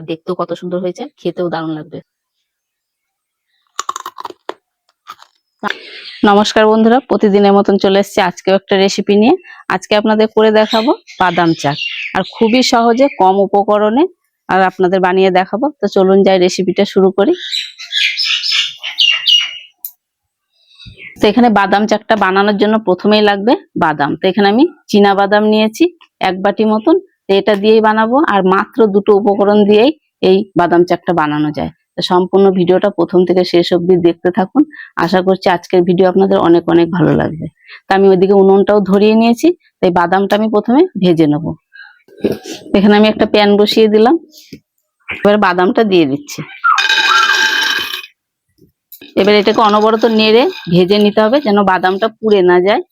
আর দেখতেও কত সুন্দর হয়েছে, খেতেও দারুণ লাগবে। নমস্কার বন্ধুরা, প্রতিদিনের মতন চলে এসেছি আজকেও একটা রেসিপি নিয়ে। আজকে আপনাদের করে দেখাবো বাদাম চা আর খুবই সহজে, কম উপকরণে আর আপনাদের বানিয়ে দেখাবো। তো চলুন যাই রেসিপিটা শুরু করি। তো এখানে বাদাম চাকটা বানানোর জন্য প্রথমেই লাগবে বাদাম। তো এখানে আমি চীনা বাদাম নিয়েছি, এক বাটি মতন। তো এটা দিয়েই বানাবো আর মাত্র দুটো উপকরণ দিয়েই এই বাদাম চাকটা বানানো যায়। তো সম্পূর্ণ ভিডিওটা প্রথম থেকে শেষ অবধি দেখতে থাকুন। আশা করছি আজকের ভিডিও আপনাদের অনেক অনেক ভালো লাগবে। তো আমি ওইদিকে উনুনটাও ধরিয়ে নিয়েছি তাই বাদামটা আমি প্রথমে ভেজে নেব। এখানে আমি একটা প্যান বসিয়ে দিলাম। এবার বাদামটা দিয়ে দিচ্ছি। এবার এটাকে অনবরত নেড়ে ভেজে নিতে হবে যেন বাদামটা পুড়ে না যায়।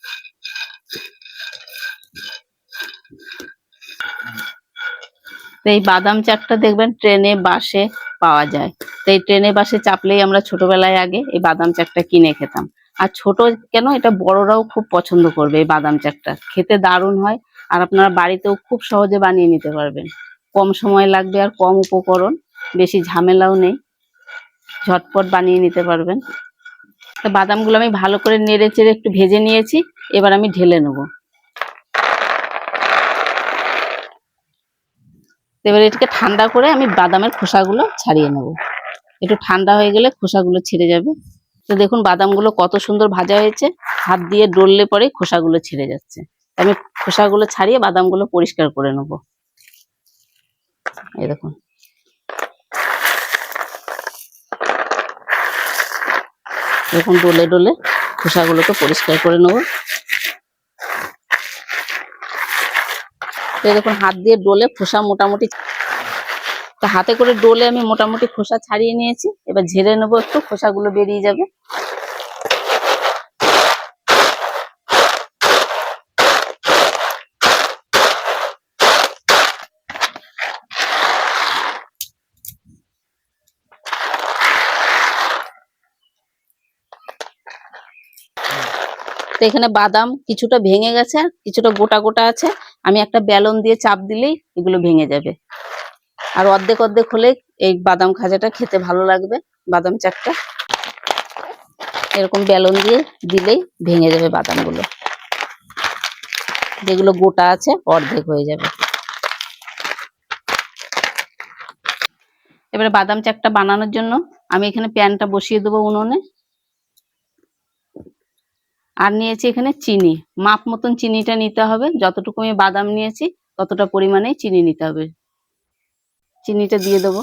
তো এই বাদাম চাকটা দেখবেন ট্রেনে বাসে পাওয়া যায়। তো এই ট্রেনে বাসে চাপলেই আমরা ছোটবেলায় আগে এই বাদাম চাকটা কিনে খেতাম। আর ছোট কেন? এটা বড়রাও খুব পছন্দ করবে এই বাদাম চাকটা। খেতে দারুণ হয় আর আপনারা বাড়িতেও খুব সহজে বানিয়ে নিতে পারবেন। কম সময় লাগবে আর কম উপকরণ, বেশি ঝামেলাও নেই। ঝটপট বানিয়ে নিতে পারবেন। তো বাদামগুলো আমি ভালো করে নেড়ে চেড়ে একটু ভেজে নিয়েছি, এবার আমি ঢেলে নেব। এবার এটাকে ঠান্ডা করে আমি বাদামের খোসাগুলো ছাড়িয়ে নেব। একটু ঠান্ডা হয়ে গেলে খোসাগুলো ছিঁড়ে যাবে। তো দেখুন বাদামগুলো কত সুন্দর ভাজা হয়েছে। হাত দিয়ে ডললে পরে খোসাগুলো ছিঁড়ে যাচ্ছে। আমি খোসাগুলো ছাড়িয়ে বাদামগুলো পরিষ্কার করে নেব। এই দেখুন। এরকম ডলে ডলে খোসাগুলোকে পরিষ্কার করে নেব তো এই দেখুন, হাত দিয়ে ডোলে খোসা মোটামুটি তো হাতে করে ডোলে আমি মোটামুটি খোসা ছাড়িয়ে নিয়েছি। এবার ঝেড়ে নেব একটু, খোসাগুলো বেরিয়ে যাবে। তো এখানে বাদাম কিছুটা ভেঙে গেছে, কিছুটা গোটা গোটা আছে। আমি একটা বেলন দিয়ে চাপ দিলেই এগুলো ভেঙে যাবে। আর অর্ধেক অর্ধেক হলে এই বাদাম খাজাটা খেতে ভালো লাগবে, বাদাম চাকটা এরকম বেলন দিয়ে দিলেই ভেঙে যাবে বাদামগুলো। যেগুলো গোটা আছে, অর্ধেক হয়ে যাবে। এবারে বাদাম চাকটা বানানোর জন্য আমি এখানে প্যানটা বসিয়ে দেবো উনুনে। আর নিয়েছি এখানে চিনি। মাপ মতন চিনিটা নিতে হবে। যতটুকু আমি বাদাম নিয়েছি, ততটা পরিমাণে চিনি নিতে হবে। চিনিটা দিয়ে দেবো।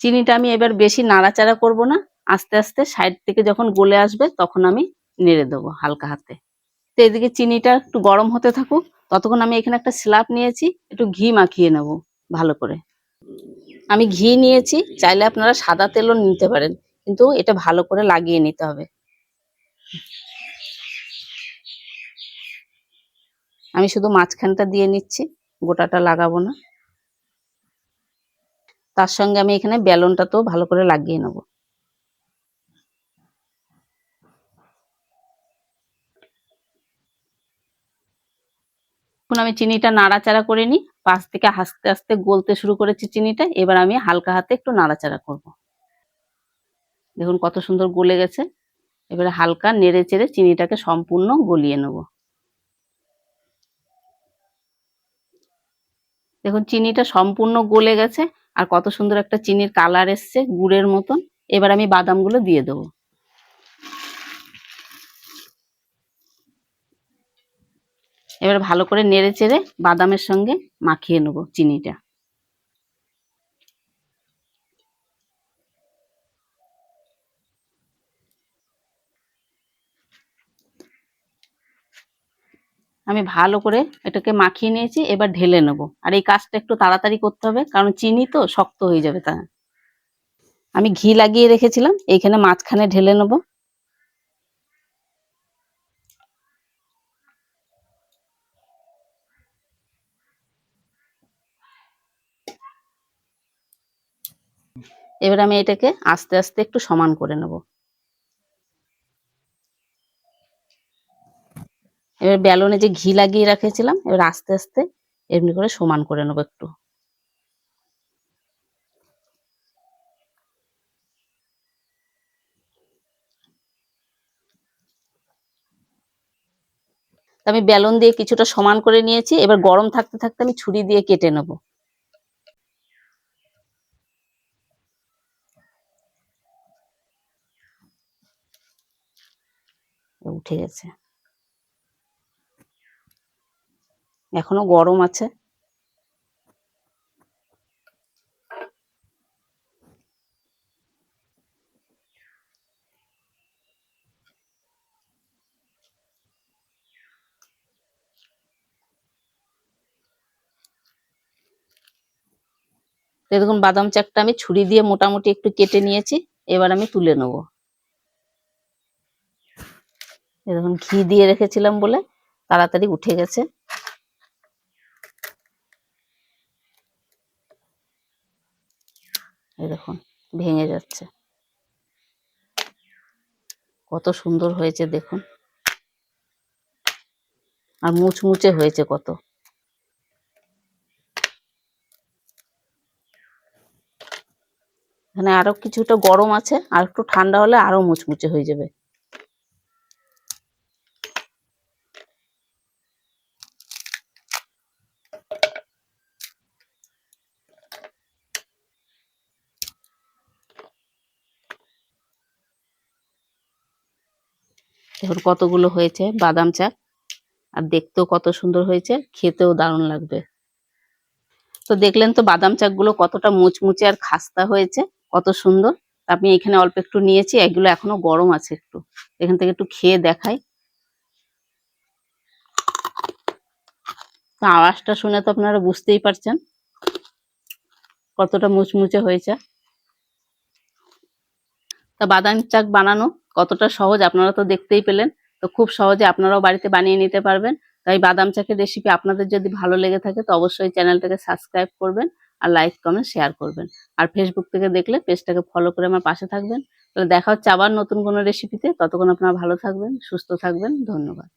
চিনিটা আমি এবার বেশি নাড়াচাড়া করব না। আস্তে আস্তে সাইড থেকে যখন গলে আসবে, তখন আমি নেড়ে দেবো হালকা হাতে। তো এদিকে চিনিটা একটু গরম হতে থাকুক। ততক্ষণ আমি এখানে একটা স্ল্যাব নিয়েছি, একটু ঘি মাখিয়ে নেব ভালো করে। আমি ঘি নিয়েছি, চাইলে আপনারা সাদা তেলও নিতে পারেন। কিন্তু এটা ভালো করে লাগিয়ে নিতে হবে। আমি শুধু মাঝখানটা দিয়ে নিচ্ছি, গোটাটা লাগাবো না। তার সঙ্গে আমি এখানে বেলনটাতেও ভালো করে লাগিয়ে নেব। এখন আমি চিনিটা নাড়াচাড়া করে নিই। পাশ থেকে আস্তে আস্তে গলতে শুরু করেছি চিনিটা, এবার আমি হালকা হাতে একটু নাড়াচাড়া করব। দেখুন কত সুন্দর গলে গেছে। এবারে হালকা নেড়ে চেড়ে চিনিটাকে সম্পূর্ণ গলিয়ে নেব। দেখুন চিনিটা সম্পূর্ণ গলে গেছে আর কত সুন্দর একটা চিনির কালার এসছে গুড়ের মতন। এবার আমি বাদামগুলো দিয়ে দেবো। এবার ভালো করে নেড়ে চেড়ে বাদামের সঙ্গে মাখিয়ে নেব চিনিটা। আমি ভালো করে এটাকে মাখিয়ে নিয়েছি, এবার ঢেলে নেব। আর এই কাজটা একটু তাড়াতাড়ি করতে হবে, কারণ চিনি তো শক্ত হয়ে যাবে তা। আমি ঘি লাগিয়ে রেখেছিলাম, এইখানে মাঝখানে ঢেলে নেব। এবার আমি এটাকে আস্তে আস্তে একটু সমান করে নেব। এবার বেলনে যে ঘি লাগিয়ে রেখেছিলাম, এবার আস্তে আস্তে এমনি করে সমান করে নেব একটু। আমি বেলন দিয়ে কিছুটা সমান করে নিয়েছি, এবার গরম থাকতে থাকতে আমি ছুরি দিয়ে কেটে নেব। উঠে গেছে। এখনও গরম আছে। দেখুন, বাদাম চাকটা আমি ছুরি দিয়ে মোটামুটি একটু কেটে নিয়েছি, এবার আমি তুলে নেব। দেখুন, ঘি দিয়ে রেখেছিলাম বলে তাড়াতাড়ি উঠে গেছে। এই দেখুন, ভেঙে যাচ্ছে। কত সুন্দর হয়েছে দেখুন। আর মুচমুচে হয়েছে কত। এখানে আরও কিছুটা গরম আছে, আর একটু ঠান্ডা হলে আরও মুচমুচে হয়ে যাবে। দেখুন কতগুলো হয়েছে, বাদাম চা আর দেখতেও কত সুন্দর হয়েছে, খেতেও দারুণ লাগবে। তো দেখলেন তো বাদাম চাকগুলো কতটা মুচমুচে আর খাস্তা হয়েছে, কত সুন্দর। আমি এখানে অল্প একটু নিয়েছি, এগুলো এখনও গরম আছে একটু। এখান থেকে একটু খেয়ে দেখাই। আওয়াজটা শুনে তো আপনারা বুঝতেই পারছেন কতটা মুচমুচে হয়েছে। তা বাদাম চাক বানানো কতটা সহজ আপনারা তো দেখতেই পেলেন। তো খুব সহজে আপনারাও বাড়িতে বানিয়ে নিতে পারবেন। তাই বাদাম চাকের রেসিপি আপনাদের যদি ভালো লেগে থাকে তো অবশ্যই চ্যানেলটাকে সাবস্ক্রাইব করবেন আর লাইক কমেন্ট শেয়ার করবেন। আর ফেসবুক থেকে দেখলে পেজটাকে ফলো করে আমার পাশে থাকবেন। তাহলে দেখা হচ্ছে আবার নতুন কোনো রেসিপিতে ততক্ষণ আপনারা ভালো থাকবেন, সুস্থ থাকবেন। ধন্যবাদ।